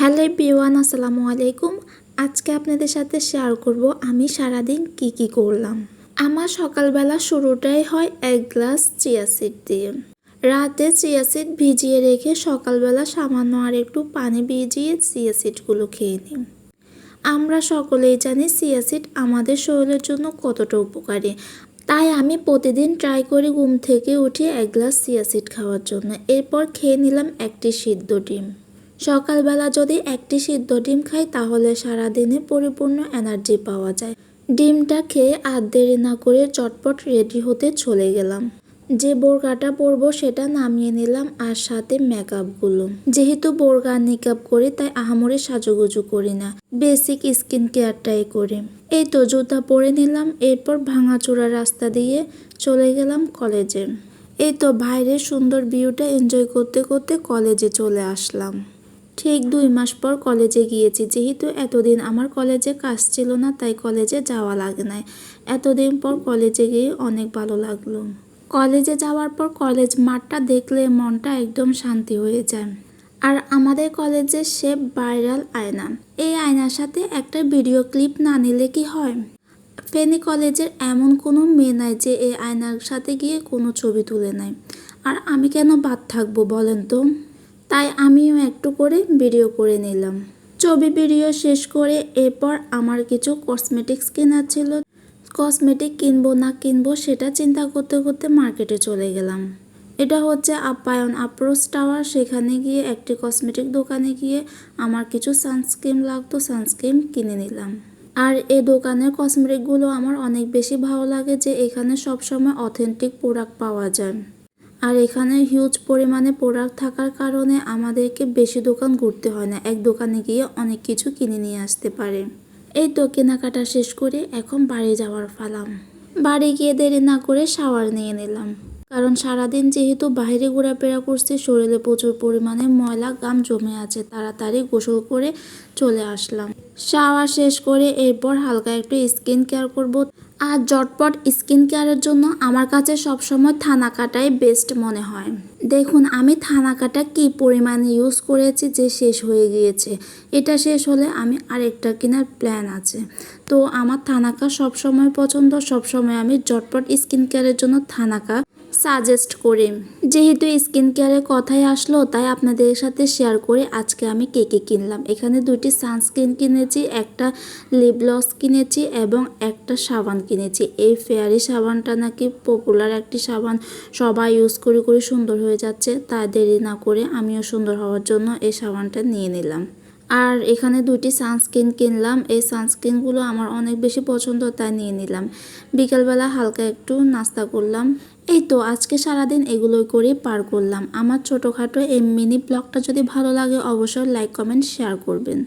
Hello বিওয়ান আসসালামু আলাইকুম। আজকে আপনাদের সাথে শেয়ার করব আমি সারাদিন কি কি করলাম। আমার সকালবেলা শুরুটাই হয় এক গ্লাস চিয়া সিড দিয়ে। রাতে চিয়া সিড ভিজিয়ে রেখে সকালবেলা সামান্য আর একটু পানি ভিজিয়ে চিয়া সিডগুলো খেয়ে নিই। আমরা সকলেই জানি চিয়া সিড আমাদের শরীরের জন্য কতটা উপকারী। তাই আমি প্রতিদিন ট্রাই করি ঘুম থেকে উঠে এক গ্লাস চিয়া সিড খাওয়ার জন্য। এরপর খেয়ে নিলাম একটি সিদ্ধ ডিম। সকালবেলা যদি একটি সিদ্ধ ডিম খাই, তাহলে সারাদিনে পরিপূর্ণ এনার্জি পাওয়া যায়। ডিমটা খেয়ে আর দেরি না করে চটপট রেডি হতে চলে গেলাম। যে বোরকাটা পরবো সেটা নামিয়ে নিলাম আর সাথে মেকআপগুলো। যেহেতু বোরকা নিকাপ করি, তাই আহামরি সাজুগুজু করি না। বেসিক স্কিন কেয়ারটাই করি। এই তো জুতা পরে নিলাম, এরপর ভাঙাচোরা রাস্তা দিয়ে চলে গেলাম কলেজে। এই তো বাইরের সুন্দর ভিউটা এনজয় করতে করতে কলেজে চলে আসলাম। ঠিক দুই মাস পর কলেজে গিয়েছি। যেহেতু এতদিন আমার কলেজে কাজ ছিল না, তাই কলেজে যাওয়া লাগে নাই। এতদিন পর কলেজে গিয়ে অনেক ভালো লাগল। কলেজে যাওয়ার পর কলেজ মাঠটা দেখলে মনটা একদম শান্তি হয়ে যায়। আর আমাদের কলেজের শেপ ভাইরাল আয়না। এই আয়নার সাথে একটা ভিডিও ক্লিপ না নিলে কি হয়? ফেনী কলেজের এমন কোনো মেয়ে নাই যে এই আয়নার সাথে গিয়ে কোনো ছবি তুলে নেয়। আর আমি কেন বাদ থাকব বলেন তো? তাই আমিও একটু করে ভিডিও করে নিলাম। ছবি ভিডিও শেষ করে এরপর আমার কিছু কসমেটিক্স কেনার ছিল। কসমেটিক কিনবো না কিনবো সেটা চিন্তা করতে করতে মার্কেটে চলে গেলাম। এটা হচ্ছে আপ্যায়ন আপ্রোচ টাওয়ার। সেখানে গিয়ে একটি কসমেটিক দোকানে গিয়ে আমার কিছু সানস্ক্রিন লাগতো সানস্ক্রিন কিনে নিলাম। আর এই দোকানের কসমেটিকগুলো আমার অনেক বেশি ভালো লাগে যে এখানে সবসময় অথেন্টিক প্রোডাক্ট পাওয়া যায়। আর এখানে হিউজ পরিমাণে প্রোডাক্ট থাকার কারণে আমাদেরকে বেশি দোকান ঘুরতে হয় না। এক দোকানে গিয়ে অনেক কিছু কিনে নিয়ে আসতে পারে। এই তো কেনাকাটা শেষ করে এখন বাড়ি যাওয়ার ফালাম বাড়ি গিয়ে দেরি না করে শাওয়ার নিয়ে নিলাম। কারণ সারাদিন যেহেতু বাইরে ঘোরাফেরা করছে, শরীরে প্রচুর পরিমাণে ময়লা গাম জমে আছে, তাড়াতাড়ি গোসল করে চলে আসলাম। শাওয়ার শেষ করে এরপর হালকা একটু স্কিন কেয়ার করব। আর জটপট স্কিন কেয়ারের জন্য আমার কাছে সবসময় থানা কাটাই বেস্ট মনে হয়। দেখুন, আমি থানা কাটা কী পরিমাণে ইউজ করেছি যে শেষ হয়ে গিয়েছে। এটা শেষ হলে আমি আরেকটা কেনার প্ল্যান আছে। তো আমার থানাকা সবসময় পছন্দ, সবসময় আমি জটপট স্কিন কেয়ারের জন্য থানাকা সাজেস্ট করি। যেহেতু স্কিন কেয়ারের কথাই আসলো, তাই আপনাদের সাথে শেয়ার করে আজকে আমি কে কে কিনলাম। এখানে দুটি সানস্ক্রিন কিনেছি, একটা লিপ কিনেছি এবং একটা সাবান কিনেছি। এই ফেয়ারি সাবানটা নাকি পপুলার একটি সাবান, সবাই ইউজ করে করে সুন্দর হয়ে যাচ্ছে তা দেরি না করে আমিও সুন্দর হওয়ার জন্য এই সাবানটা নিয়ে নিলাম। আর এখানে দুইটি সানস্ক্রিন কিনলাম। এই সানস্ক্রিনগুলো আমার অনেক বেশি পছন্দ, তাই নিয়ে নিলাম। বিকালবেলা হালকা একটু নাস্তা করলাম। এই তো, আজকে সারাদিন এগুলোই করে পার করলাম। আমার ছোটোখাটো এই মিনি ব্লগটা যদি ভালো লাগে, অবশ্যই লাইক কমেন্ট শেয়ার করবেন।